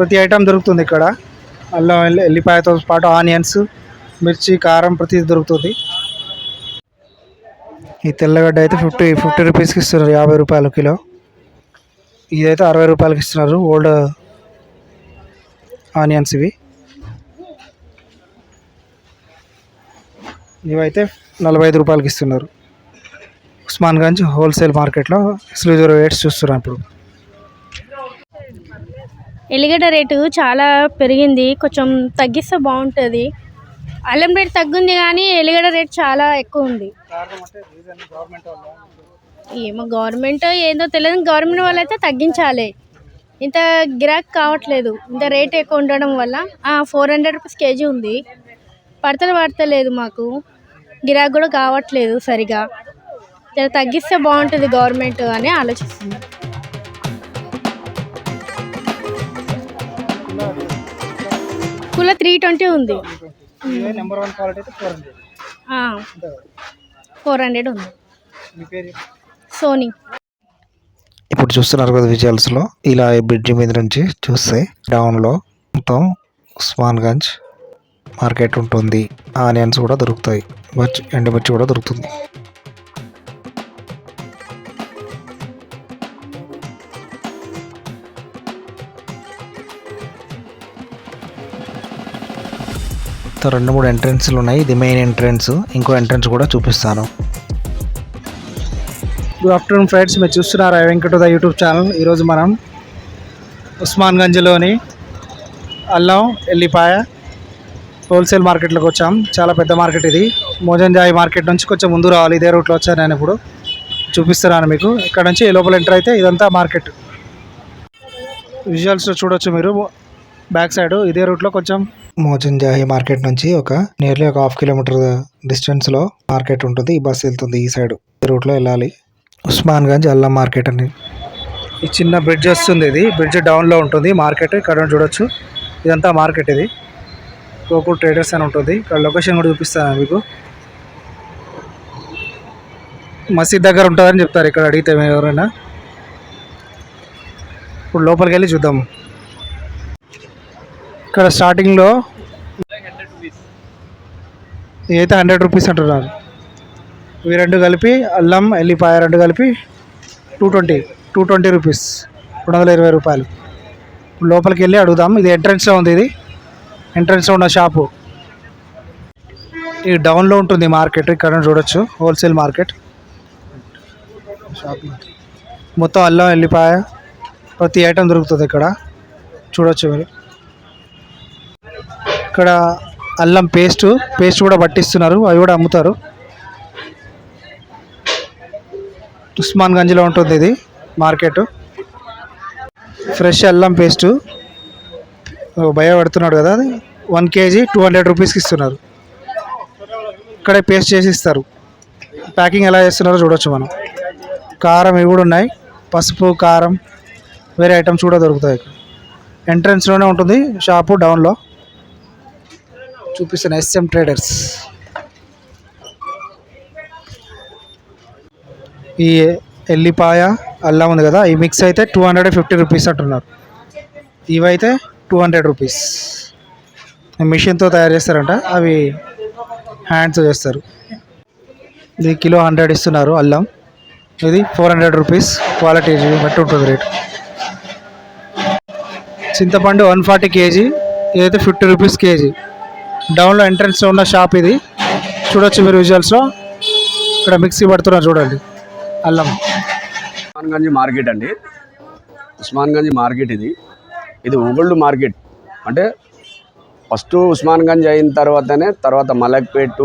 ప్రతి ఐటమ్ దొరుకుతుంది ఇక్కడ. అల్లం ఎల్లిపాయతో పాటు ఆనియన్స్ మిర్చి కారం ప్రతిది దొరుకుతుంది. ఈ తెల్లగడ్డ అయితే ఫిఫ్టీ ఫిఫ్టీ రూపీస్కి ఇస్తున్నారు యాభై రూపాయలు కిలో. ఇదైతే అరవై రూపాయలకి ఇస్తున్నారు ఓల్డ్ ఆనియన్స్ ఇవి. ఇవైతే నలభై ఐదు రూపాయలకి ఇస్తున్నారు. ఉస్మాన్గంజ్ హోల్సేల్ మార్కెట్లో స్లీజర్ రేట్స్ చూస్తున్నాం ఇప్పుడు. ఎల్లిగడ్డ రేటు చాలా పెరిగింది. కొంచెం తగ్గిస్తే బాగుంటుంది. అల్లం రేటు తగ్గుంది కానీ ఎల్లిగడ్డ రేటు చాలా ఎక్కువ ఉంది. ఏమో గవర్నమెంట్ ఏందో తెలియదు గవర్నమెంట్ వాళ్ళు అయితే తగ్గించాలి. ఇంత గిరాక్ కావట్లేదు. ఇంత రేట్ ఎక్కువ ఉండడం వల్ల. ఫోర్ హండ్రెడ్ రూపీస్ కేజీ ఉంది. పడతలు పడతలేదు మాకు. గిరాక్ కూడా కావట్లేదు సరిగా. తగ్గిస్తే బాగుంటుంది గవర్నమెంట్ అని ఆలోచిస్తుంది కుల త్రీ ట్వంటీ ఉంది. నెంబర్ వన్ క్వాలిటీ అయితే ఫోర్ హండ్రెడ్ ఫోర్ హండ్రెడ్ ఉంది. మీ పేరు? సోనీ. ఇప్పుడు చూస్తున్నారు కదా విజువల్స్లో ఇలా ఈ బ్రిడ్జి మీద నుంచి చూస్తే డౌన్లో మొత్తం ఉస్మాన్గంజ్ మార్కెట్ ఉంటుంది. ఆనియన్స్ కూడా దొరుకుతాయి. మిర్చి ఎండుమిర్చి కూడా దొరుకుతుంది. రెండు మూడు ఎంట్రన్స్లు ఉన్నాయి. ఇది మెయిన్ ఎంట్రన్స్ ఇంకో ఎంట్రన్స్ కూడా చూపిస్తాను. గుడ్ ఆఫ్టర్నూన్ ఫ్రెండ్స్ మీరు చూస్తున్నారు ఐ వెంకట యూట్యూబ్ ఛానల్? ఈరోజు మనం ఉస్మాన్గంజ్లోని అల్లం ఎల్లిపాయ హోల్సేల్ మార్కెట్లోకి వచ్చాం. చాలా పెద్ద మార్కెట్ ఇది. మోజంజాయి మార్కెట్ నుంచి కొంచెం ముందు రావాలి. ఇదే రూట్లో వచ్చాను నేను ఇప్పుడు. చూపిస్తున్నాను మీకు. ఇక్కడ నుంచి లోపల ఎంటర్ అయితే ఇదంతా మార్కెట్ విజువల్స్లో చూడొచ్చు మీరు. బ్యాక్ సైడ్ ఇదే రూట్లో కొంచెం మోచంజాహి మార్కెట్ నుంచి ఒక నియర్లీ ఒక హాఫ్ కిలోమీటర్ డిస్టెన్స్లో మార్కెట్ ఉంటుంది. ఈ బస్సు వెళ్తుంది ఈ సైడ్ ఈ రూట్లో వెళ్ళాలి. ఉస్మాన్గంజ్ అల్లం మార్కెట్ అని ఈ చిన్న బ్రిడ్జ్ వస్తుంది ఇది. బ్రిడ్జ్ డౌన్లో ఉంటుంది. మార్కెట్ ఇక్కడ చూడొచ్చు. ఇదంతా మార్కెట్ ఇది. గోకుల్ ట్రేడర్స్ అని ఉంటుంది. ఇక్కడ లొకేషన్ కూడా చూపిస్తాను మీకు. మసీద్ దగ్గర ఉంటుందని చెప్తారు. ఇక్కడ అడిగితే ఎవరైనా. ఇప్పుడు లోపలికి వెళ్ళి చూద్దాం. ఇక్కడ స్టార్టింగ్లో ఇదైతే హండ్రెడ్ రూపీస్ అంటున్నారు. ఇవి రెండు కలిపి అల్లం ఎల్లిపాయ రెండు కలిపి two twenty two twenty rupees రెండు వందల ఇరవై రూపాయలు. లోపలికి వెళ్ళి అడుగుదాం. ఇది ఎంట్రన్స్లో ఉంది ఇది. ఎంట్రన్స్లో ఉన్న షాపు ఇది డౌన్లో ఉంటుంది మార్కెట్. ఇక్కడ చూడొచ్చు. హోల్సేల్ మార్కెట్ షాపింగ్ మొత్తం అల్లం ఎల్లిపాయ ప్రతి ఐటెం దొరుకుతుంది ఇక్కడ. చూడొచ్చు మీరు. ఇక్కడ అల్లం పేస్ట్ పేస్ట్ కూడా పట్టిస్తున్నారు అవి కూడా అమ్ముతారు. ఉస్మాన్ గంజ్లో ఉంటుంది ఇది మార్కెట్. ఫ్రెష్ అల్లం పేస్ట్. భయ పడుతున్నాడు కదా అది. వన్ కేజీ టూ హండ్రెడ్ రూపీస్కి ఇస్తున్నారు. ఇక్కడే పేస్ట్ చేసి ఇస్తారు. ప్యాకింగ్ ఎలా చేస్తున్నారో చూడొచ్చు మనం. కారం ఇవి కూడా ఉన్నాయి. పసుపు కారం వేరే ఐటమ్స్ కూడా దొరుకుతాయి ఇక్కడ. ఎంట్రన్స్లోనే ఉంటుంది షాపు డౌన్లో చూపిస్తున్న ఎస్ఎం ట్రేడర్స్ ఈ ఎల్లిపాయ అల్లం ఉంది కదా ఈ మిక్స్ అయితే టూ హండ్రెడ్ ఫిఫ్టీ రూపీస్ అంటున్నారు. ఇవైతే టూ హండ్రెడ్ రూపీస్ మిషన్తో తయారు చేస్తారంట అవి హ్యాండ్స్ చేస్తారు. ఇది కిలో హండ్రెడ్ ఇస్తున్నారు అల్లం. ఇది ఫోర్ హండ్రెడ్ రూపీస్ క్వాలిటీ బట్టి ఉంటుంది రేట్ చింతపండు వన్ ఫార్టీ కేజీ ఇదైతే ఫిఫ్టీ రూపీస్ కేజీ. డౌన్లో ఎంట్రన్స్లో ఉన్న షాప్ ఇది. చూడొచ్చు మీరు విజువల్స్లో ఇక్కడ మిక్సీ పడుతున్నారు చూడండి. అల్లం. ఉస్మాన్గంజ్ మార్కెట్ అండి. ఉస్మాన్గంజ్ మార్కెట్ ఇది. ఇది ఓల్డ్ మార్కెట్. అంటే ఫస్ట్ ఉస్మాన్గంజ్ అయిన తర్వాతనే తర్వాత మలక్పేట్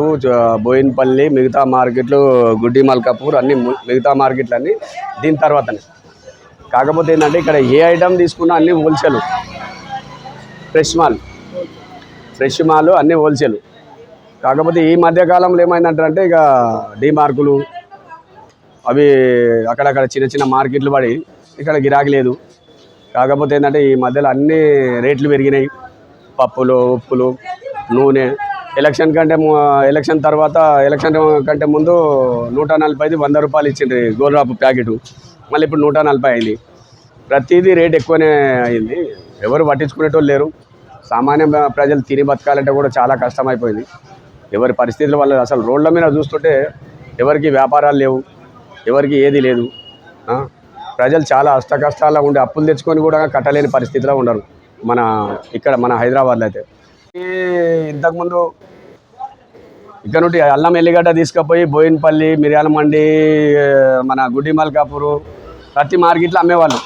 బోయిన్పల్లి మిగతా మార్కెట్లు గుడ్డి మల్కాపూర్ అన్ని మిగతా మార్కెట్లు అన్నీ దీని తర్వాతనే. కాకపోతే ఏంటంటే ఇక్కడ ఏ ఐటమ్ తీసుకున్నా అన్ని హోల్సేల్ ఫ్రెష్ మాల్ ఫ్రెష్ మాలు అన్నీ హోల్సేల్. కాకపోతే ఈ మధ్యకాలంలో ఏమైందంటే ఇక డీ మార్కులు అవి అక్కడక్కడ చిన్న చిన్న మార్కెట్లు పడి ఇక్కడ గిరాకీ లేదు. కాకపోతే ఏంటంటే ఈ మధ్యలో అన్ని రేట్లు పెరిగినాయి. పప్పులు ఉప్పులు నూనె. ఎలక్షన్ కంటే ఎలక్షన్ తర్వాత ఎలక్షన్ కంటే ముందు నూట నలభైది వంద రూపాయలు ఇచ్చిండ్రు గోల్రాపు ప్యాకెట్. మళ్ళీ ఇప్పుడు నూట నలభై అయింది. ప్రతిదీ రేట్ ఎక్కువనే అయింది. ఎవరు పట్టించుకునేటోళ్ళు లేరు. సామాన్య ప్రజలు తిని బతకాలంటే కూడా చాలా కష్టమైపోయింది. ఎవరి పరిస్థితుల వల్ల అసలు రోడ్ల మీద చూస్తుంటే ఎవరికి వ్యాపారాలు లేవు ఎవరికి ఏది లేదు. ప్రజలు చాలా అష్ట కష్టాల్లో ఉండి అప్పులు తెచ్చుకొని కూడా కట్టలేని పరిస్థితిలో ఉండరు మన ఇక్కడ మన హైదరాబాద్లో అయితే. ఇంతకుముందు ఇక్కడ నుండి అల్లం ఎల్లిగడ్డ తీసుకుపోయి బోయినపల్లి మిర్యాల మండి మన గుడ్డి మల్కాపూరు ప్రతి మార్కెట్లో అమ్మేవాళ్ళు.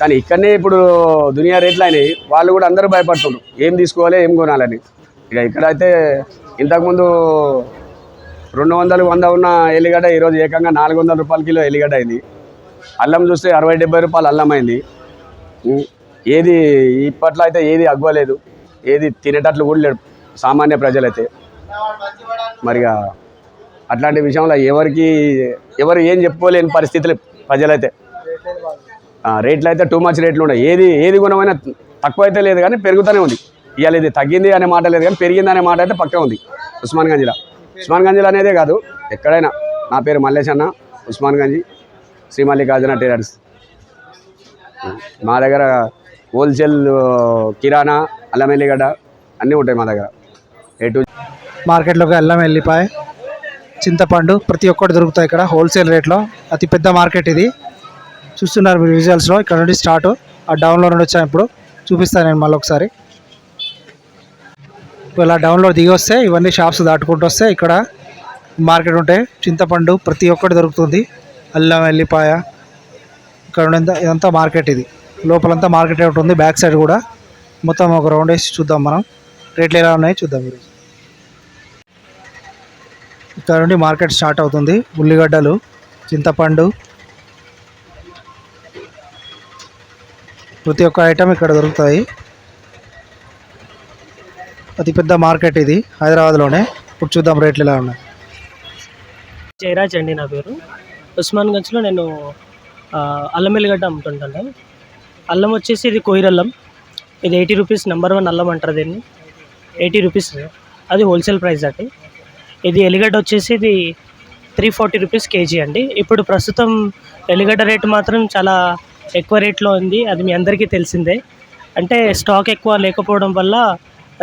కానీ ఇక్కడనే ఇప్పుడు దునియా రేట్లు అయినాయి. వాళ్ళు కూడా అందరూ భయపడుతుండ్రు. ఏం తీసుకోవాలి ఏం కొనాలని. ఇక ఇక్కడైతే ఇంతకుముందు రెండు వందలు వంద ఉన్న ఎల్లిగడ్డ ఈరోజు ఏకంగా నాలుగు వందల రూపాయల కిలో ఎల్లిగడ్డ అయింది. అల్లం చూస్తే అరవై డెబ్బై రూపాయలు అల్లం అయింది. ఏది ఇప్పట్లో అయితే ఏది అగ్గలేదు. ఏది తినేటట్లు కూడా లేడు సామాన్య ప్రజలైతే. మరిగా అట్లాంటి విషయంలో ఎవరికి ఎవరు ఏం చెప్పుకోలేని పరిస్థితులు ప్రజలైతే. రేట్లు అయితే టూ మచ్ రేట్లు ఉన్నాయి. ఏది ఏది గుణమైనా తక్కువ అయితే లేదు కానీ పెరుగుతూనే ఉంది. ఇవాళ ఇది తగ్గింది అనే మాట లేదు కానీ పెరిగింది అనే మాట అయితే పక్కా ఉంది. ఉస్మాన్ గంజ్లో. ఉస్మాన్ గంజిలా అనేదే కాదు ఎక్కడైనా నా పేరు మల్లేష్ అన్న ఉస్మాన్ గంజి శ్రీ మల్లికార్జున టైలర్స్. మా దగ్గర హోల్సేల్ కిరాణా అల్లం ఎల్లిగడ్డ అన్నీ ఉంటాయి మా దగ్గర. ఏ టు మార్కెట్లోకి అల్లం ఎల్లిపాయ చింతపండు ప్రతి ఒక్కటి దొరుకుతాయి ఇక్కడ హోల్సేల్ రేట్లో. అతిపెద్ద మార్కెట్ ఇది. చూస్తున్నారు మీరు విజువల్స్లో ఇక్కడ నుండి స్టార్ట్ ఆ డౌన్లో నుండి వచ్చాను ఇప్పుడు చూపిస్తాను నేను మళ్ళీ ఒకసారి. ఇలా డౌన్లో దిగి వస్తే ఇవన్నీ షాప్స్ దాటుకుంటూ వస్తే ఇక్కడ మార్కెట్ ఉంటాయి చింతపండు ప్రతి ఒక్కటి దొరుకుతుంది. అల్లం వెల్లిపాయ ఇక్కడ ఇదంతా మార్కెట్ ఇది. లోపలంతా మార్కెట్ ఉంటుంది బ్యాక్ సైడ్ కూడా. మొత్తం ఒక రౌండ్ వేసి చూద్దాం మనం. రేట్లు ఎలా ఉన్నాయి చూద్దాం మీరు ఇక్కడ నుండి మార్కెట్ స్టార్ట్ అవుతుంది. ఉల్లిగడ్డలు చింతపండు ప్రతి ఒక్క ఐటమ్ ఇక్కడ దొరుకుతాయి. అతిపెద్ద మార్కెట్ ఇది హైదరాబాద్లోనే. ఇప్పుడు చూద్దాం రేట్లు ఎలా ఉన్నాయి. జయరాజ్ అండి నా పేరు. ఉస్మాన్గంజ్లో నేను అల్లం ఎల్లిగడ్డ అమ్ముతుంటాను. అల్లం వచ్చేసి ఇది కొయిరల్లం ఇది ఎయిటీ రూపీస్ నెంబర్ వన్ అల్లం అంటారు దీన్ని. ఎయిటీ రూపీస్ అది హోల్సేల్ ప్రైస్ అండి. ఇది ఎల్లిగడ్డ వచ్చేసి ఇది త్రీ ఫార్టీ రూపీస్ కేజీ అండి. ఇప్పుడు ప్రస్తుతం ఎల్లిగడ్డ రేటు మాత్రం చాలా ఎక్కువ రేట్లో ఉంది అది మీ అందరికీ తెలిసిందే. అంటే స్టాక్ ఎక్కువ లేకపోవడం వల్ల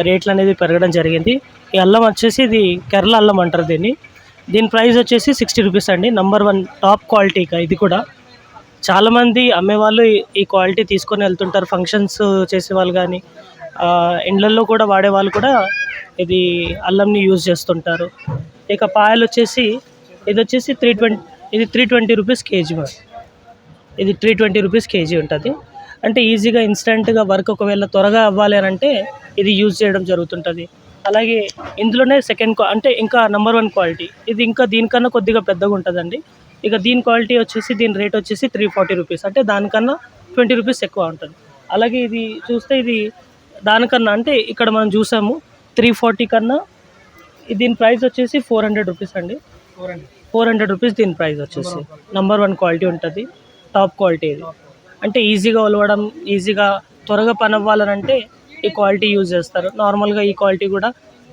రేట్లు అనేది పెరగడం జరిగింది. ఈ అల్లం వచ్చేసి ఇది కేరళ అల్లం అంటారు దీన్ని. దీని ప్రైస్ వచ్చేసి సిక్స్టీ రూపీస్ అండి. నంబర్ వన్ టాప్ క్వాలిటీ ఇది కూడా. చాలామంది అమ్మేవాళ్ళు ఈ క్వాలిటీ తీసుకొని వెళ్తుంటారు ఫంక్షన్స్ చేసేవాళ్ళు కానీ ఇండ్లల్లో కూడా వాడేవాళ్ళు కూడా ఇది అల్లంని యూజ్ చేస్తుంటారు. ఇక పాయలు వచ్చేసి ఇది వచ్చేసి త్రీ ట్వంటీ ఇది త్రీ ట్వంటీ రూపీస్ కేజీ మరి. ఇది త్రీ ట్వంటీ రూపీస్ కేజీ ఉంటుంది. అంటే ఈజీగా ఇన్స్టెంట్గా వర్క్ ఒకవేళ త్వరగా అవ్వాలి అని అంటే ఇది యూజ్ చేయడం జరుగుతుంటుంది. అలాగే ఇందులోనే సెకండ్ అంటే ఇంకా నెంబర్ వన్ క్వాలిటీ ఇది ఇంకా దీనికన్నా కొద్దిగా పెద్దగా ఉంటుందండి. ఇక దీని క్వాలిటీ వచ్చేసి దీని రేట్ వచ్చేసి త్రీ ఫార్టీ రూపీస్ అంటే దానికన్నా ట్వంటీ రూపీస్ ఎక్కువ ఉంటుంది. అలాగే ఇది చూస్తే ఇది దానికన్నా అంటే ఇక్కడ మనం చూసాము త్రీ ఫార్టీ కన్నా ఇది దీని ప్రైస్ వచ్చేసి ఫోర్ హండ్రెడ్ రూపీస్ అండి. ఫోర్ హండ్రెడ్ రూపీస్ దీని ప్రైస్ వచ్చేసి. నంబర్ వన్ క్వాలిటీ ఉంటుంది. టాప్ క్వాలిటీ ఇది. అంటే ఈజీగా ఒలవడం ఈజీగా త్వరగా పని అవ్వాలని అంటే ఈ క్వాలిటీ యూజ్ చేస్తారు. నార్మల్గా ఈ క్వాలిటీ కూడా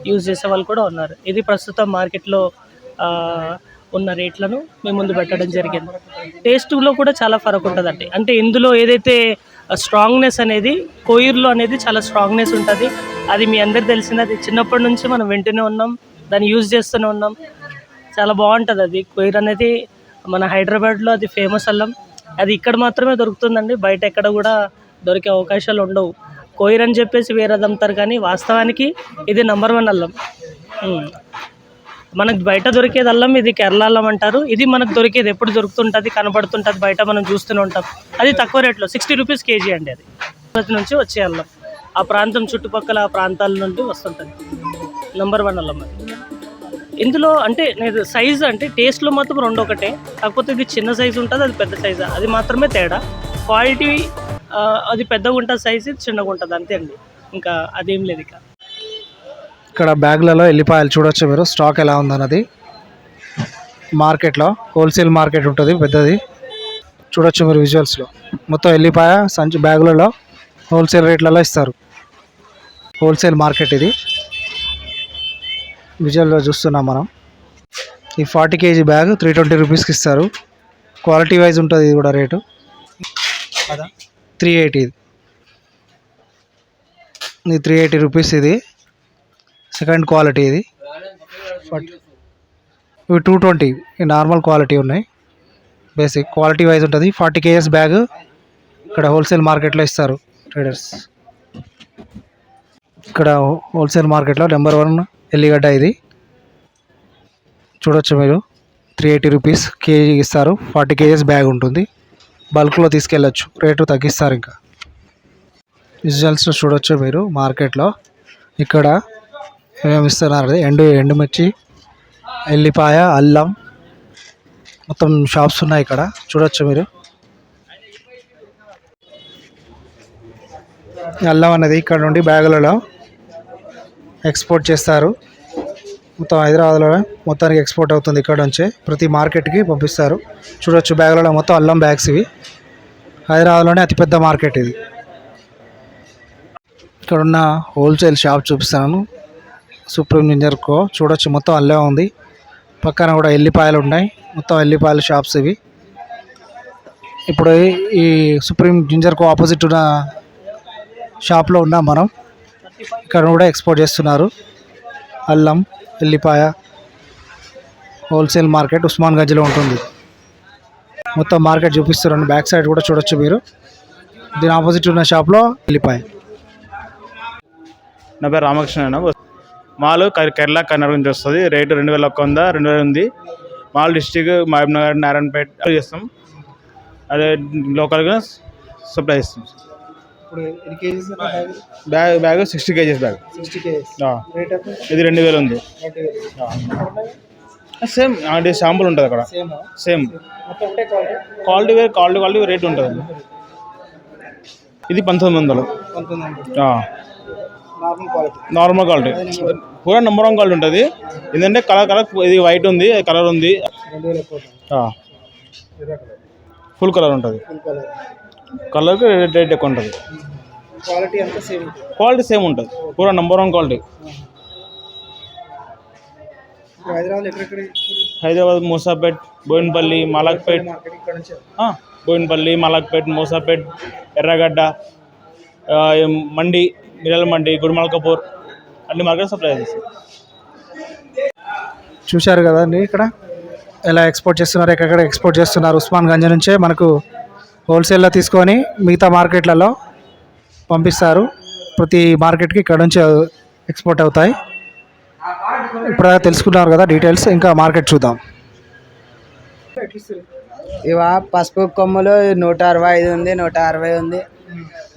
యూజ్ చేసే వాళ్ళు కూడా ఉన్నారు. ఇది ప్రస్తుతం మార్కెట్లో ఉన్న రేట్లను మేము ముందు పెట్టడం జరిగింది. టేస్ట్లో కూడా చాలా ఫరక్ ఉంటుందండి. అంటే ఇందులో ఏదైతే స్ట్రాంగ్నెస్ అనేది కోయిర్లో అనేది చాలా స్ట్రాంగ్నెస్ ఉంటుంది. అది మీ అందరికి తెలిసింది అది చిన్నప్పటి నుంచి మనం వింటూనే ఉన్నాం దాన్ని యూజ్ చేస్తూనే ఉన్నాం. చాలా బాగుంటుంది అది. కొయిర్ అనేది మన హైదరాబాద్లో అది ఫేమస్ అల్లం. అది ఇక్కడ మాత్రమే దొరుకుతుందండి. బయట ఎక్కడ కూడా దొరికే అవకాశాలు ఉండవు. కోయిర్ అని చెప్పేసి వేరేది అమ్ముతారు కానీ వాస్తవానికి ఇది నంబర్ వన్ అల్లం. మనకు బయట దొరికేది అల్లం ఇది కేరళ అల్లం అంటారు. ఇది మనకు దొరికేది ఎప్పుడు దొరుకుతుంటుంది కనబడుతుంటుంది బయట మనం చూస్తూనే ఉంటాం. అది తక్కువ రేట్లో సిక్స్టీ రూపీస్ కేజీ అండి అది. తిరుపతి నుంచి వచ్చే అల్లం. ఆ ప్రాంతం చుట్టుపక్కల ఆ ప్రాంతాల నుండి వస్తుంటుంది. నంబర్ వన్ అల్లం అది. ఇందులో అంటే నేను సైజ్ అంటే టేస్ట్లో మాత్రం రెండు ఒకటే. కాకపోతే ఇది చిన్న సైజు ఉంటుంది అది పెద్ద సైజు అది మాత్రమే తేడా. క్వాలిటీ అది పెద్దగా ఉంటుంది సైజు ఇది చిన్నగా ఉంటుంది అంతే అండి. ఇంకా అదేం లేదు ఇక. ఇక్కడ బ్యాగ్లలో ఎల్లిపాయలు చూడొచ్చు మీరు. స్టాక్ ఎలా ఉందన్నది. మార్కెట్లో హోల్సేల్ మార్కెట్ ఉంటుంది పెద్దది. చూడొచ్చు మీరు విజువల్స్లో మొత్తం ఎల్లిపాయ సంచి బ్యాగులలో హోల్సేల్ రేట్లలో ఇస్తారు. హోల్సేల్ మార్కెట్ ఇది. విజువల్లో చూస్తున్నాం మనం. ఈ forty KG bag three twenty రూపీస్కి ఇస్తారు. క్వాలిటీ వైజ్ ఉంటుంది ఇది కూడా రేటు. త్రీ ఎయిటీ ఇది. త్రీ ఎయిటీ రూపీస్ ఇది. సెకండ్ క్వాలిటీ ఇది. ఇవి టూ ట్వంటీ నార్మల్ క్వాలిటీ ఉన్నాయి. బేసిక్ క్వాలిటీ వైజ్ ఉంటుంది. ఫార్టీ కేజెస్ బ్యాగ్ ఇక్కడ హోల్సేల్ మార్కెట్లో ఇస్తారు ట్రేడర్స్ ఇక్కడ హోల్సేల్ మార్కెట్లో నెంబర్ వన్ ఎల్లిగడ్డ ఇది. చూడొచ్చు మీరు. త్రీ ఎయిటీ రూపీస్ కేజీ ఇస్తారు. ఫార్టీ కేజీస్ బ్యాగ్ ఉంటుంది. బల్క్లో తీసుకెళ్ళచ్చు. రేటు తగ్గిస్తారు ఇంకా. విజువల్స్ చూడొచ్చు మీరు మార్కెట్లో. ఇక్కడ ఏమేమి ఇస్తున్నారు అది? ఎండు ఎండుమిర్చి ఎల్లిపాయ అల్లం మొత్తం షాప్స్ ఉన్నాయి ఇక్కడ. చూడొచ్చు మీరు. అల్లం అనేది ఇక్కడ నుండి బ్యాగులలో ఎక్స్పోర్ట్ చేస్తారు. మొత్తం హైదరాబాద్లో మొత్తానికి ఎక్స్పోర్ట్ అవుతుంది ఇక్కడ నుంచే. ప్రతి మార్కెట్కి పంపిస్తారు. చూడొచ్చు బ్యాగ్లలో మొత్తం అల్లం బ్యాగ్స్ ఇవి. హైదరాబాద్లోనే అతిపెద్ద మార్కెట్ ఇది. ఇక్కడ ఉన్న హోల్సేల్ షాప్ చూపిస్తాను. Supreme ginger co. చూడొచ్చు మొత్తం అల్లే ఉంది. పక్కన కూడా ఎల్లిపాయలు ఉన్నాయి. మొత్తం ఎల్లిపాయల షాప్స్ ఇవి. ఇప్పుడు ఈ- ఈ సుప్రీం జింజర్ కో ఆపోజిట్ ఉన్న షాప్లో ఉన్నాం మనం. ఇక్కడ కూడా ఎక్స్పోర్ట్ చేస్తున్నారు. అల్లం ఎల్లిపాయ హోల్సేల్ మార్కెట్ ఉస్మాన్ గంజ్లో ఉంటుంది. మొత్తం మార్కెట్ చూపిస్తున్నాను బ్యాక్ సైడ్ కూడా చూడొచ్చు మీరు. దీని ఆపోజిట్ ఉన్న షాప్లో ఎల్లిపాయ నా పేరు రామకృష్ణ మాలు మాల్ కేరళ కర్ణాటక నుంచి వస్తుంది. రేటు రెండు వేల ఒక్క వంద రెండు వేల ఉంది. మాల్ డిస్టిక్ మహబూబ్నగర్ నారాయణపేట చేస్తాం. అదే లోకల్గా సప్లై చేస్తాం. Bag bag sixty KGs bag ఆ. ఇది రెండు వేలు ఉంది. సేమ్ అంటే షాంపుల్ ఉంటుంది అక్కడ. సేమ్ క్వాలిటీ వేరే క్వాలిటీ క్వాలిటీ రేట్ ఉంటుంది. ఇది పంతొమ్మిది వందలు. ఆ. నార్మల్ క్వాలిటీ పూరా నెంబర్ వన్ క్వాలిటీ ఉంటుంది. ఏంటంటే కలర్ కలర్ ఇది వైట్ ఉంది కలర్ ఉంది. ఫుల్ కలర్ ఉంటుంది. కలర్కి రేట్ రేట్ ఎక్కువ ఉంటుంది. క్వాలిటీ అంతా సేమ్ క్వాలిటీ సేమ్ ఉంటుంది. పూరా number one quality. Hyderabad Musapet Boinapalli Malakpet. Boinapalli Malakpet Musapet Erragadda మండి మిరల్ మండి గుడిమల్కపూర్ అన్ని మార్కెట్ సప్లై చేస్తాం చూశారు కదండి ఇక్కడ? ఎలా ఎక్స్పోర్ట్ చేస్తున్నారు ఎక్కడెక్కడ ఎక్స్పోర్ట్ చేస్తున్నారు? ఉస్మాన్ గంజ్ నుంచే మనకు హోల్సేల్లో తీసుకొని మిగతా మార్కెట్లలో పంపిస్తారు. ప్రతి మార్కెట్కి ఇక్కడ నుంచి ఎక్స్పోర్ట్ అవుతాయి. ఇప్పుడు తెలుసుకున్నారు కదా డీటెయిల్స్ ఇంకా మార్కెట్ చూద్దాం. ఇవా పసుపు కొమ్ములు నూట అరవై ఐదు ఉంది నూట అరవై ఉంది.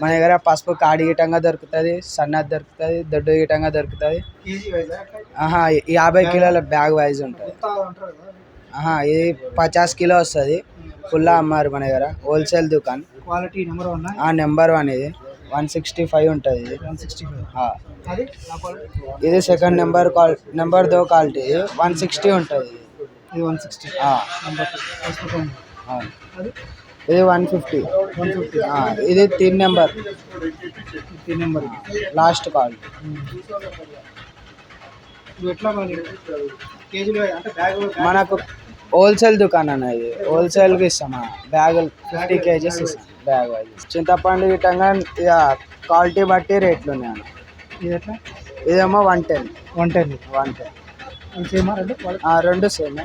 మన దగ్గర పసుపు కాడి గిటంగా దొరుకుతుంది సన్నది దొరుకుతుంది దొడ్డు గిటంగా దొరుకుతుంది. ఆహా యాభై కిలోల బ్యాగ్ వైజ్ ఉంటుంది. ఆహా ఇది పచాస్ కిలో వస్తుంది. ఫుల్ అమ్మారు మన దగ్గర. హోల్సేల్ దుకాణం. క్వాలిటీ నెంబర్ వన్ ఆ? నెంబర్ వన్ ఇది. వన్ సిక్స్టీ ఫైవ్ ఉంటుంది ఇది. వన్ సిక్స్టీ ఆ. ఇది సెకండ్ నెంబర్ క్వాల్ నెంబర్ దో క్వాలిటీ వన్ సిక్స్టీ ఉంటుంది ఇది. One sixty. ఇది వన్ ఫిఫ్టీ. One fifty. ఇది తీన్ నెంబర్. ఈ నెంబర్. లాస్ట్ కాల్ మనకు హోల్సేల్ దుకాణం అన్న ఇది. హోల్సేల్కి ఇస్తామా బ్యాగులు ఫిఫ్టీ కేజీస్ ఇస్తాం. బ్యాగ్ చింతపండు గిట్టంగా ఇక క్వాలిటీ బట్టి రేట్లు ఉన్నాయి ఇదేమో one ten one ten one ten same రెండు? quality? రెండు సేమ్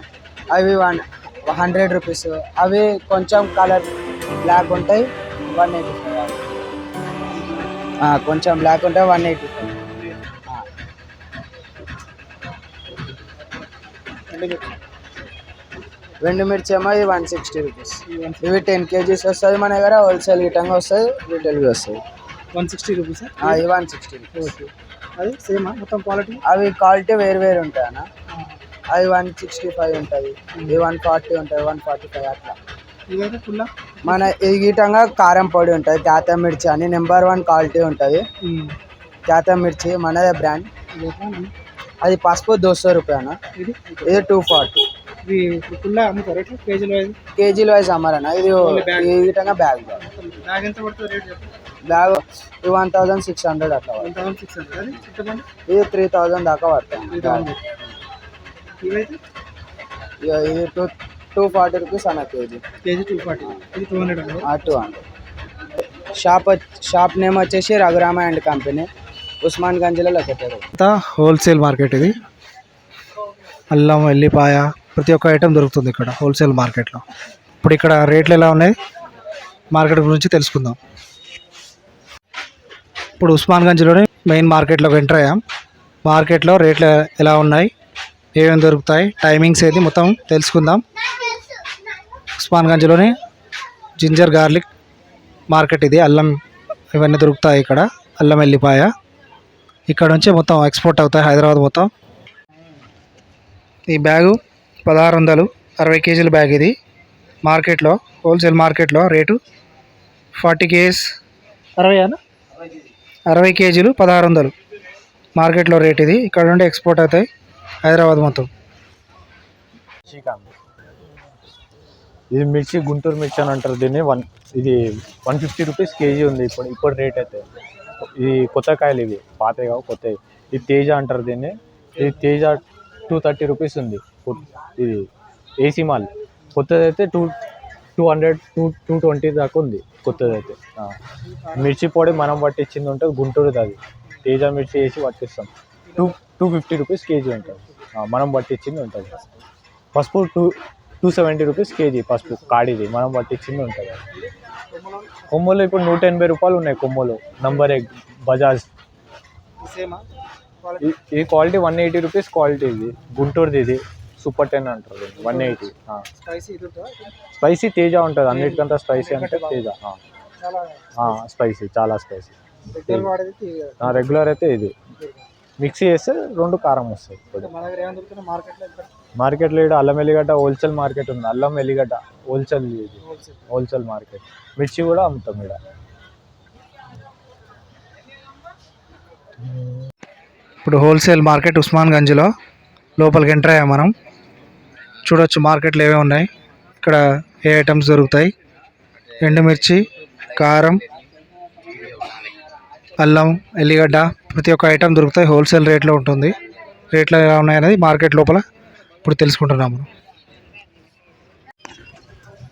అవి వన్ హండ్రెడ్ రూపీస్ అవి కొంచెం కలర్ బ్లాక్ ఉంటాయి వన్ ఎయిటీ ఫైవ్ కొంచెం బ్లాక్ ఉంటాయి వన్ ఎయిటీ ఫైవ్ వెండి మిర్చి ఏమో ఇది వన్ సిక్స్టీ రూపీస్ ఇవి టెన్ కేజీస్ వస్తుంది మన దగ్గర హోల్సేల్ గిట్టంగా వస్తుంది రిటైల్గా వస్తుంది వన్ సిక్స్టీ రూపీస్ ఇవి వన్ సిక్స్టీ ఓకే అది సేమా మొత్తం క్వాలిటీ అవి క్వాలిటీ వేరు వేరు ఉంటాయి అన్న. అవి వన్ సిక్స్టీ ఫైవ్ ఉంటుంది ఇవి వన్ ఫార్టీ ఉంటుంది వన్ ఫార్టీ ఫైవ్ అట్లా. మన ఇది గీటంగా కారం పొడి ఉంటుంది క్యాతం మిర్చి అని నెంబర్ వన్ క్వాలిటీ ఉంటుంది క్యాతం మిర్చి మనదే బ్రాండ్ అది పసుపు దోసో రూపాయన? ఇది? ఇది టూ ఫార్టీ ఇది ఫుల్ అమ్ముతారు? ఎట్లా? కేజీలో కేజీలో వైజ్ అమ్మారన్న. ఇది ఈ విధంగా బ్యాగ్ బ్యాగ్ ఎంత పడుతుంది రేట్ చెప్పు. Bag one thousand six hundred అట్లా వన్ థౌసండ్ సిక్స్ హండ్రెడ్ చింతపండు ఇది త్రీ థౌజండ్ దాకా పడుతుంది. థౌసండ్ ఇవైతే? ఇక ఇది టూ టూ ఫార్టీ రూపీస్ అన్న కేజీ. కేజీ టూ ఫార్టీ ఇది two hundred two hundred shop shop name వచ్చేసి రఘురామ అండ్ కంపెనీ ఉస్మాన్ గంజ్లో లొకేటెడ్. అంతా హోల్సేల్ మార్కెట్ ఇది. అల్లం ఎల్లిపాయ ప్రతి ఒక్క ఐటెం దొరుకుతుంది ఇక్కడ హోల్సేల్ మార్కెట్లో ఇప్పుడు ఇక్కడ రేట్లు ఎలా ఉన్నాయి? మార్కెట్ గురించి తెలుసుకుందాం. ఇప్పుడు ఉస్మాన్గంజ్లోని మెయిన్ మార్కెట్లోకి ఎంటర్ అయ్యాం. మార్కెట్లో రేట్లు ఎలా ఉన్నాయి? ఏమేమి దొరుకుతాయి? టైమింగ్స్ ఏది? మొత్తం తెలుసుకుందాం. ఉస్మాన్గంజ్లోని జింజర్ గార్లిక్ మార్కెట్ ఇది. అల్లం ఇవన్నీ దొరుకుతాయి ఇక్కడ. అల్లం ఎల్లిపాయ. ఇక్కడ నుంచి మొత్తం ఎక్స్పోర్ట్ అవుతాయి హైదరాబాద్ మొత్తం. ఈ బ్యాగు పదహారు వందలు అరవై కేజీల బ్యాగ్ ఇది. మార్కెట్లో హోల్సేల్ మార్కెట్లో రేటు ఫార్టీ కేజీస్ అరవై అరవై కేజీలు పదహారు వందలు. మార్కెట్లో రేట్ ఇది. ఇక్కడ నుండి ఎక్స్పోర్ట్ అవుతాయి హైదరాబాద్ మొత్తం. శ్రీకాంత్. ఇది మిర్చి గుంటూరు మిర్చి అని అంటారు దీన్ని. వన్ ఇది వన్ ఫిఫ్టీ రూపీస్ కేజీ ఉంది ఇప్పుడు. ఇప్పుడు రేట్ అయితే. ఇది కొత్త కాయలు ఇవి. పాతవి కావు కొత్తవి. ఇది తేజ అంటారు దీన్ని. ఇది తేజ టూ థర్టీ రూపీస్ ఉంది. ఇది ఏసీ మాల్ కొత్తది అయితే two two hundred two two twenty దాకా ఉంది కొత్తది అయితే. మిర్చి పొడి మనం పట్టించింది ఉంటుంది గుంటూరుది అది తేజ మిర్చి వేసి పట్టిస్తాం. Two two fifty rupees kg ఉంటుంది. మనం పట్టించింది ఉంటుంది. పసుపు two two seventy rupees kg పసుపు కాడిది. మనం పట్టించింది ఉంటుంది. కొమ్మలు ఇప్పుడు నూట ఎనభై రూపాయలు ఉన్నాయి కొమ్మలు. నంబర్ ఎగ్ బజాజ్ ఈ quality one eighty rupees quality ఇది. గుంటూరుది ఇది. సూపర్ టెన్ అంటారు. One eighty. స్పైసీ తేజ ఉంటుంది. అన్నిటికంటే స్పైసీ అంటే తేజ. స్పైసీ చాలా స్పైసీ. రెగ్యులర్ అయితే ఇది. మిక్సీ చేస్తే రెండు కారం వస్తాయి. ఇప్పుడు మార్కెట్లో ఇక్కడ అల్లం ఎల్లిగడ్డ హోల్సేల్ మార్కెట్ ఉంది. అల్లం ఎల్లిగడ్డ హోల్సేల్ ఇది. హోల్సేల్. మార్కెట్. మిర్చి కూడా అమ్ముతాం ఇక్కడ. ఇప్పుడు హోల్సేల్ మార్కెట్ ఉస్మాన్గంజ్లో లోపలికి ఎంటర్ అయ్యాం మనం. చూడొచ్చు. మార్కెట్లో ఏమేమి ఉన్నాయి? ఇక్కడ ఏ ఐటమ్స్ దొరుకుతాయి? ఎండుమిర్చి కారం అల్లం ఎల్లిగడ్డ ప్రతి ఒక్క ఐటమ్ దొరుకుతాయి. హోల్సేల్ రేట్లో ఉంటుంది. రేట్లు ఎలా ఉన్నాయనేది మార్కెట్ లోపల ఇప్పుడు తెలుసుకుంటున్నాము.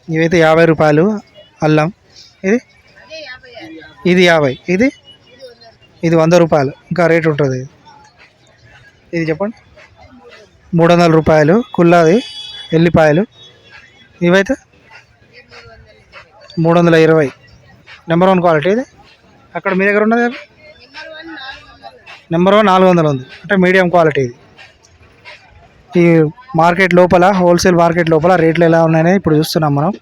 ఇవైతే యాభై రూపాయలు అల్లం. ఇది? ఇది యాభై. ఇది? ఇది వంద రూపాయలు. ఇంకా రేట్ ఉంటుంది. ఇది. ఇది చెప్పండి. మూడు వందల రూపాయలు. కుల్లాది. ఎల్లిపాయలు. ఇవైతే మూడు వందల ఇరవై. నెంబర్ వన్ క్వాలిటీ ఇది. అక్కడ మీ దగ్గర ఉన్నది? నెంబర్ వన్ నాలుగు వందలు ఉంది. అంటే మీడియం క్వాలిటీ ఇది. ఈ మార్కెట్ లోపల హోల్సేల్ మార్కెట్ లోపల రేట్లు ఎలా ఉన్నాయని ఇప్పుడు చూస్తున్నాం మనం.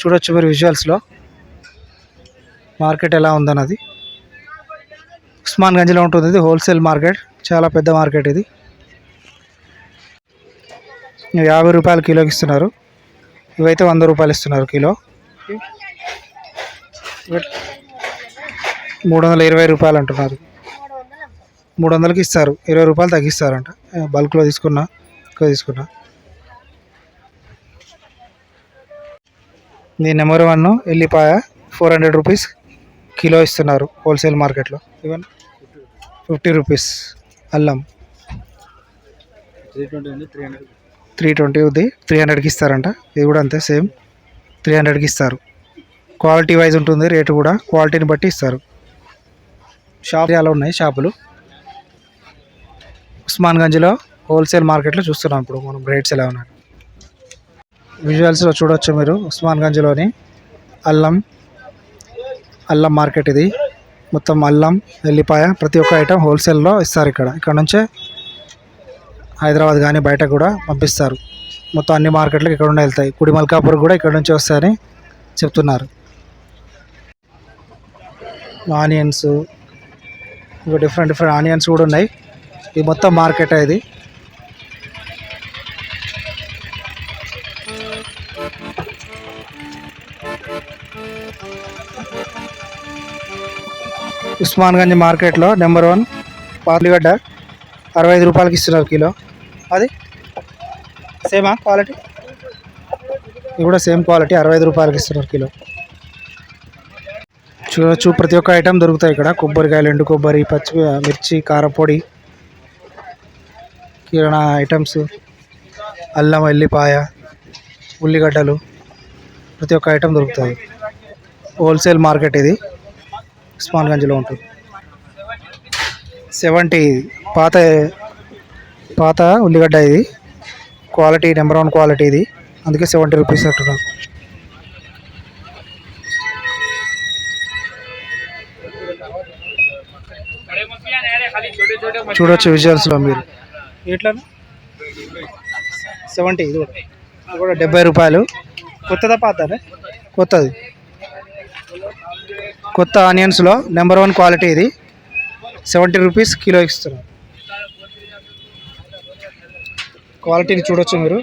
చూడొచ్చు మీరు విజువల్స్లో మార్కెట్ ఎలా ఉందన్నది. ఉస్మాన్గంజ్లో ఉంటుంది ఇది హోల్సేల్ మార్కెట్ చాలా పెద్ద మార్కెట్ ఇది. యాభై రూపాయలు కిలోకి ఇస్తున్నారు. ఇవైతే వంద రూపాయలు ఇస్తున్నారు కిలో. మూడు వందల ఇరవై రూపాయలు అంటున్నారు. మూడు వందలకి ఇస్తారు. ఇరవై రూపాయలు తగ్గిస్తారంట. బల్క్లో తీసుకున్నా ఎక్కువ తీసుకున్నా. ఇది నెంబర్ వన్ ఎల్లిపాయ ఫోర్ హండ్రెడ్ రూపీస్ కిలో ఇస్తున్నారు హోల్సేల్ మార్కెట్లో. ఈవెన్ ఫిఫ్టీ రూపీస్ అల్లం. త్రీ ట్వంటీ త్రీ ట్వంటీ ఉంది. త్రీ హండ్రెడ్కి ఇస్తారంట. ఇది కూడా అంతే సేమ్. త్రీ హండ్రెడ్కి ఇస్తారు. క్వాలిటీ వైజ్ ఉంటుంది రేటు కూడా. క్వాలిటీని బట్టి ఇస్తారు. షాప్ అలా ఉన్నాయి షాపులు. ఉస్మాన్గంజ్లో హోల్సేల్ మార్కెట్లో చూస్తున్నాం ఇప్పుడు మనం రేట్స్ ఎలా ఉన్నాయి. విజువల్స్లో చూడొచ్చు మీరు ఉస్మాన్గంజ్లోని అల్లం అల్లం మార్కెట్ ఇది. మొత్తం అల్లం ఎల్లిపాయ ప్రతి ఒక్క ఐటెం హోల్సేల్లో ఇస్తారు ఇక్కడ. ఇక్కడ నుంచే హైదరాబాద్ కానీ బయట కూడా పంపిస్తారు. మొత్తం అన్ని మార్కెట్లకు ఇక్కడ నుండి వెళ్తాయి. కుడి మల్కాపూర్ కూడా ఇక్కడ నుంచి వస్తాయని చెప్తున్నారు. ఆనియన్స్ ఇంకా డిఫరెంట్ డిఫరెంట్ ఆనియన్స్ కూడా ఉన్నాయి. ఇది మొత్తం మార్కెట్ ఇది. ఉస్మాన్గంజ్ మార్కెట్లో నెంబర్ వన్ పార్లిగడ్డ అరవై ఐదు రూపాయలకి ఇస్తున్నారు కిలో. అది? సేమా క్వాలిటీ ఇది కూడా సేమ్ క్వాలిటీ అరవై ఐదు రూపాయలకి ఇస్తున్నారు కిలో. చూడొచ్చు ప్రతి ఒక్క ఐటెం దొరుకుతాయి ఇక్కడ. కొబ్బరికాయలు ఎండు కొబ్బరి పచ్చి మిర్చి కారపొడి కిరాణా ఐటమ్స్ అల్లం ఎల్లిపాయ ఉల్లిగడ్డలు ప్రతి ఒక్క ఐటెం దొరుకుతాయి. హోల్సేల్ మార్కెట్ ఇది. ఉస్మాన్గంజ్లో ఉంటుంది. సెవెంటీ పాత పాత ఉల్లిగడ్డ ఇది. క్వాలిటీ నెంబర్ వన్ క్వాలిటీ ఇది. అందుకే సెవెంటీ రూపీస్ అంటున్నారు చూడొచ్చు విజువల్స్లో మీరు. ఎట్లా సెవెంటీ ఇది కూడా. కూడా డెబ్బై రూపాయలు. కొత్తదా పాతదే? కొత్తది. కొత్త ఆనియన్స్లో నెంబర్ వన్ క్వాలిటీ ఇది. సెవెంటీ రూపీస్ కిలో ఇస్తున్నారు. క్వాలిటీని చూడొచ్చు మీరు.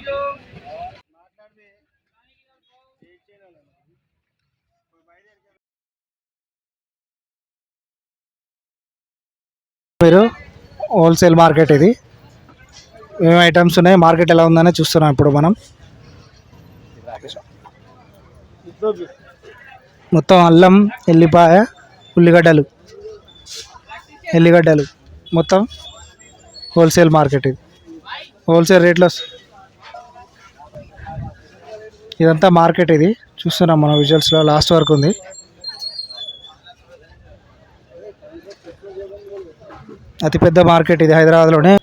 మీరు హోల్సేల్ మార్కెట్ ఇది. ఏమేమి ఐటమ్స్ ఉన్నాయి? మార్కెట్ ఎలా ఉందని చూస్తున్నాం ఇప్పుడు మనం. మొత్తం అల్లం ఎల్లిపాయ ఉల్లిగడ్డలు. ఎల్లిగడ్డలు. మొత్తం హోల్సేల్ మార్కెట్ ఇది. హోల్సేల్ రేట్లో ఇదంతా మార్కెట్ ఇది. చూస్తున్నాం మనం విజువల్స్లో లాస్ట్ వరకు ఉంది. అతిపెద్ద మార్కెట్ ఇది హైదరాబాద్లోనే.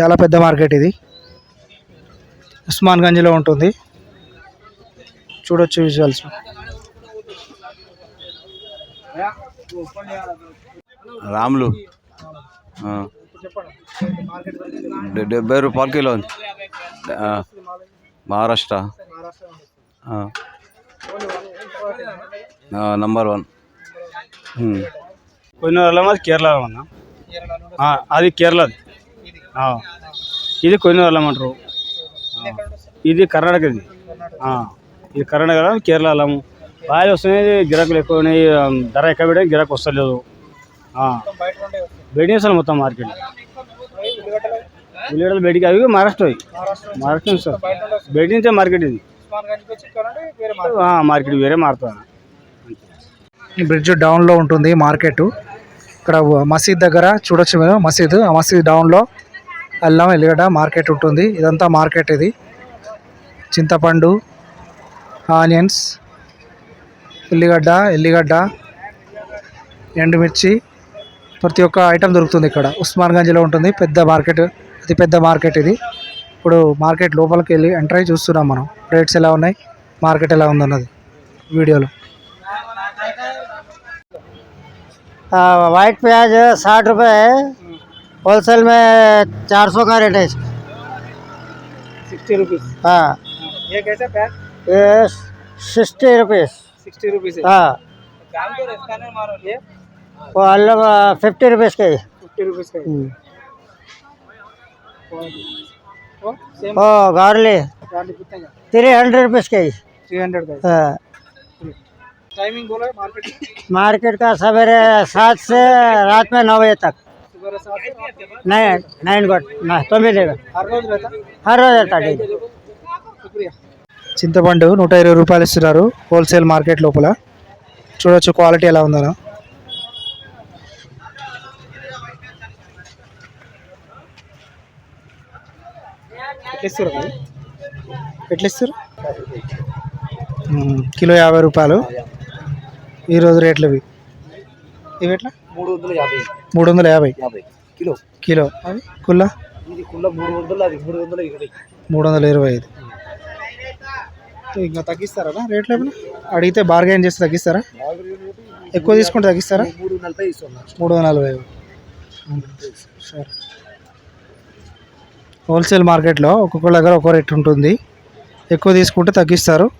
చాలా పెద్ద మార్కెట్ ఇది. ఉస్మాన్ గంజ్లో ఉంటుంది. చూడొచ్చు విజువల్స్. రాములు. డెబ్బై రూపాయలు కిలో ఉంది. మహారాష్ట్ర. Number one. పోయిన కొన్ని అల్లం అది కేరళ అన్న. అది కేరళది. ఇది కొన్ని అల్లం అంటారు ఇది కర్ణాటక ఇది ఇది కర్ణాటక అల్లం, కేరళ అల్లము బాగా వస్తున్నాయి గిరాకులు ఎక్కువ ఉన్నాయి ధర ఎక్కువ పెట్టే గిరాకు వస్తలేదు. ఆ. మొత్తం మార్కెట్. ఉల్లిగడ్డలు బెడికి అవి మహారాష్ట్ర మహారాష్ట్ర సార్ బయట నుంచే మార్కెట్ ఇది. మార్కెట్ వేరే మారుతుంది. బ్రిడ్జ్ డౌన్లో ఉంటుంది మార్కెట్. ఇక్కడ మసీద్ దగ్గర చూడొచ్చు మేము మసీద్. ఆ మసీద్ డౌన్లో అల్లం ఎల్లిగడ్డ మార్కెట్ ఉంటుంది. ఇదంతా మార్కెట్ ఇది. చింతపండు ఆనియన్స్ ఉల్లిగడ్డ ఎల్లిగడ్డ ఎండుమిర్చి ప్రతి ఒక్క ఐటెం దొరుకుతుంది ఇక్కడ ఉస్మాన్గంజ్లో ఉంటుంది పెద్ద మార్కెట్ అతి పెద్ద మార్కెట్ ఇది ఇప్పుడు మార్కెట్ లోపలికి వెళ్ళి ఎంటర్ అయ్యి చూస్తున్నాం మనం రేట్స్ ఎలా ఉన్నాయి మార్కెట్ ఎలా ఉందన్నది వీడియోలో वाइट प्याज साठ रुपये है होलसेल में चार सौ का रेट है इसका సిక్స్టీ రూపీస్ हाँ ये कैसे पैक ये सिक्सटी रुपीज़ सिक्सटी रुपीज है हाँ ग्राम के स्कैनर मारो ये वो अल्लम फिफ्टी रुपीज़ के फिफ्टी रुपीज का हम्म। वो सेम वो गार्ली गार्लिक कितने का थ्री हंड्रेड रुपीज़ के थ्री हंड्रेड का हाँ टाइमिंग बोला है मार्केट की मार्केट का सवेरे सात से रात में नौ बजे तक सुबह सात से रात के बाद नाइन नाइन गोट ना तो मिलेगा हर रोज रहता हर रोज रहता डेली शुक्रिया చింతపండు నూట ఇరవై రూపాయలు ఇస్తున్నారు హోల్సేల్ మార్కెట్ లోపల చూడొచ్చు క్వాలిటీ ఎలా ఉందో ఎట్లా ఇస్తారు అది? ఎట్లా ఇస్తారు మ్మ్. కిలో యాభై రూపాయలు. ఈరోజు రేట్లు ఇవి. ఇవి ఎట్లా? మూడు వందల యాభై. మూడు వందల యాభై. యాభై. కిలో. కిలో. అవి కుల్లా ఇది కుళ్ళ మూడు వందలు అది మూడు వందల ఇరవై. మూడు వందల ఇరవై ఐదు. ఇంకా తగ్గిస్తారా రేట్లు ఏమైనా? అడిగితే బార్గెన్ చేసి తగ్గిస్తారా? ఎక్కువ తీసుకుంటే తగ్గిస్తారా? మూడు నలభై మూడు వందల నలభై సరే. హోల్సేల్ మార్కెట్లో ఒక్కొక్క దగ్గర ఒక్కో రేట్ ఉంటుంది. ఎక్కువ తీసుకుంటే తగ్గిస్తారు.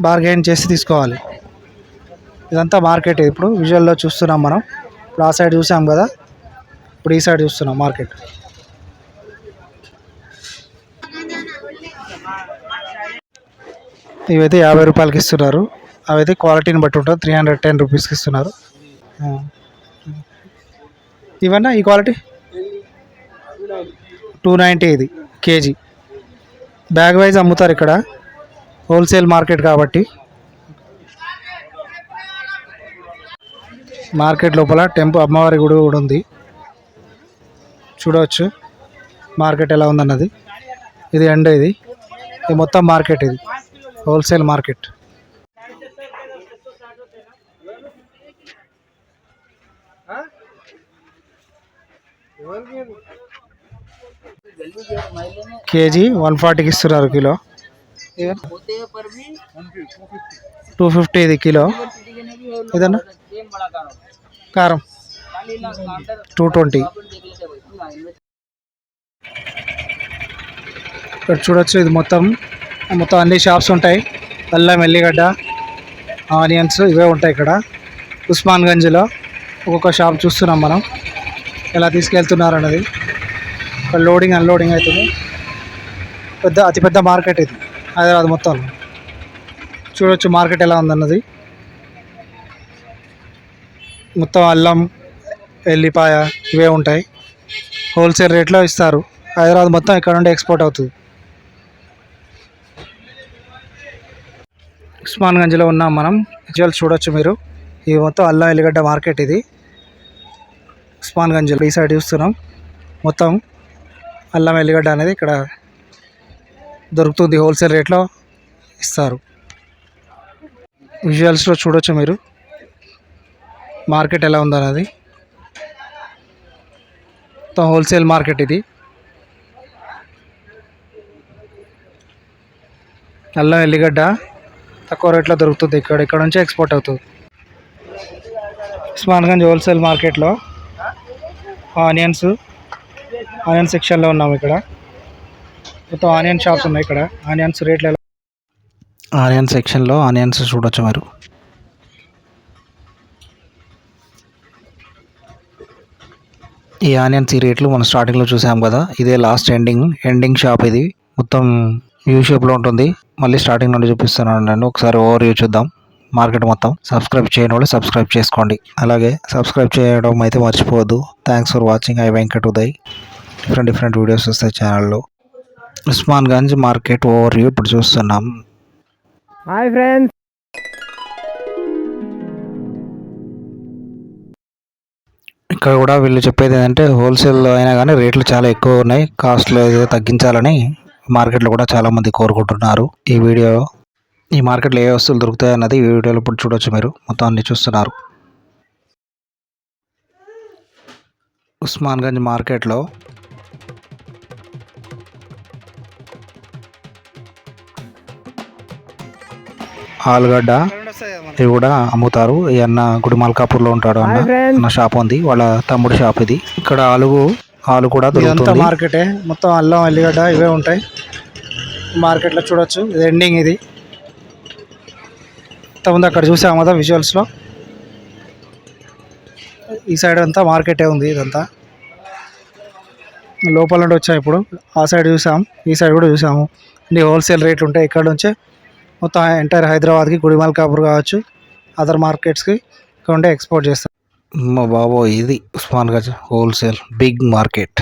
బార్గెయిన్ చేసి తీసుకోవాలి. ఇదంతా మార్కెట్ ఇప్పుడు విజువల్లో చూస్తున్నాం మనం. ఇప్పుడు ఆ సైడ్ చూసాం కదా? ఇప్పుడు ఈ సైడ్ చూస్తున్నాం మార్కెట్. ఇవైతే యాభై రూపాయలకి ఇస్తున్నారు. అవైతే క్వాలిటీని బట్టి ఉంటుంది. త్రీ హండ్రెడ్ టెన్ రూపీస్కి ఇస్తున్నారు. ఇవన్నా ఈ క్వాలిటీ? టూ నైంటీ ఇది కేజీ. బ్యాగ్ వైజ్ అమ్ముతారు ఇక్కడ. హోల్సేల్ మార్కెట్ కాబట్టి. మార్కెట్ లోపల టెంపుల్ అమ్మవారి గుడి కూడా ఉంది. చూడవచ్చు. మార్కెట్ ఎలా ఉందన్నది. ఇది ఎండ ఇది. ఇది మొత్తం మార్కెట్ ఇది. హోల్సేల్ మార్కెట్ కేజీ వన్ ఫార్టీకి ఇస్తున్నారు కిలో. టూ ఫిఫ్టీ ఇది కిలో. ఏదన్నా కారం. Two twenty. ఇక్కడ చూడొచ్చు ఇది మొత్తం. మొత్తం అన్ని షాప్స్ ఉంటాయి. అల్లం ఎల్లిగడ్డ ఆనియన్స్ ఇవే ఉంటాయి ఇక్కడ. ఉస్మాన్గంజ్లో ఒక్కొక్క షాప్ చూస్తున్నాం మనం. ఎలా తీసుకెళ్తున్నారు అన్నది. ఇక్కడ లోడింగ్ అన్లోడింగ్ అవుతుంది. పెద్ద అతిపెద్ద మార్కెట్ ఇది. హైదరాబాద్ మొత్తం. చూడొచ్చు మార్కెట్ ఎలా ఉందన్నది. మొత్తం అల్లం ఎల్లిపాయ ఇవే ఉంటాయి. హోల్సేల్ రేట్లో ఇస్తారు. హైదరాబాద్ మొత్తం ఇక్కడ నుండి ఎక్స్పోర్ట్ అవుతుంది. ఉస్మాన్గంజ్లో ఉన్నాం మనం. విజువల్ చూడొచ్చు మీరు. ఇది మొత్తం అల్లం ఎల్లిగడ్డ మార్కెట్ ఇది. ఉస్మాన్గంజ్ ఈ సైడ్ చూస్తున్నాం. మొత్తం అల్లం ఎల్లిగడ్డ అనేది ఇక్కడ దొరుకుతుంది హోల్సేల్ రేట్లో ఇస్తారు. విజువల్స్లో చూడొచ్చు మీరు. మార్కెట్ ఎలా ఉందన్నది. మొత్తం హోల్సేల్ మార్కెట్ ఇది. అల్లం ఎల్లిగడ్డ తక్కువ రేట్లో దొరుకుతుంది ఇక్కడ. ఇక్కడ నుంచి ఎక్స్పోర్ట్ అవుతుంది. ఉస్మాన్గంజ్ హోల్సేల్ మార్కెట్లో ఆనియన్స్ ఆనియన్ సెక్షన్లో ఉన్నాం ఇక్కడ. మొత్తం ఆనియన్ షాప్స్ ఉన్నాయి ఇక్కడ. ఆనియన్స్ రేట్లు ఎలా? ఆనియన్ సెక్షన్లో ఆనియన్స్ చూడొచ్చు మీరు. ఈ ఆనియన్స్ ఈ రేట్లు మనం స్టార్టింగ్లో చూసాం కదా ఇదే లాస్ట్ ఎండింగ్ ఎండింగ్ షాప్ ఇది. మొత్తం యూ షేప్లో ఉంటుంది. మళ్ళీ స్టార్టింగ్ నుండి చూపిస్తున్నాను నేను. ఒకసారి ఓవర్ వ్యూ చూద్దాం. మార్కెట్ మొత్తం. సబ్స్క్రైబ్ చేయని వాళ్ళు సబ్స్క్రైబ్ చేసుకోండి. అలాగే సబ్స్క్రైబ్ చేయడం అయితే మర్చిపోవద్దు. Thanks for watching I Venkat Uday different different videos వస్తాయి ఛానల్లో ఉస్మాన్గంజ్ మార్కెట్ ఓవర్ వ్యూ ఇప్పుడు చూస్తున్నాం. హాయ్ ఫ్రెండ్స్ ఇక్కడ కూడా వీళ్ళు చెప్పేది ఏంటంటే హోల్సేల్ అయినా కానీ రేట్లు చాలా ఎక్కువ ఉన్నాయి. కాస్ట్లో ఏదో తగ్గించాలని మార్కెట్లో కూడా చాలా మంది కోరుకుంటున్నారు ఈ వీడియో. ఈ మార్కెట్లో ఏ వస్తువులు దొరుకుతాయి అన్నది ఈ వీడియోలో ఇప్పుడు చూడొచ్చు మీరు. మొత్తం అన్ని చూస్తున్నారు. ఉస్మాన్గంజ్ మార్కెట్లో ఆలుగడ్డ ఇవి కూడా అమ్ముతారు. ఈ అన్న గుడి మల్కాపూర్లో ఉంటాడు అన్న. అన్న షాప్ ఉంది. వాళ్ళ తమ్ముడి షాప్ ఇది. ఇక్కడ ఆలుగు ఆలు కూడా ఇదంతా దొరుకుతుంది. మార్కెటే. మొత్తం అల్లం ఎల్లిగడ్డ ఇవే ఉంటాయి. మార్కెట్లో చూడొచ్చు. ఇది ఎండింగ్ ఇది. ఇంతకుముందు అక్కడ చూసాము కదా విజువల్స్లో. ఈ సైడ్ అంతా మార్కెటే ఉంది ఇదంతా. లోపల నుండి వచ్చాం ఇప్పుడు. ఆ సైడ్ చూసాం ఈ సైడ్ కూడా చూసాము. అన్ని హోల్సేల్ రేట్లు ఉంటాయి. ఇక్కడ నుంచే మొత్తం ఎంటైర్ హైదరాబాద్కి గుడిమల్ కాపూర్ కావచ్చు అదర్ మార్కెట్స్కి ఇక్కడ ఉండే ఎక్స్పోర్ట్ చేస్తారు. మా బాబో ఇది ఉస్మాన్ గజ హోల్సేల్ బిగ్ మార్కెట్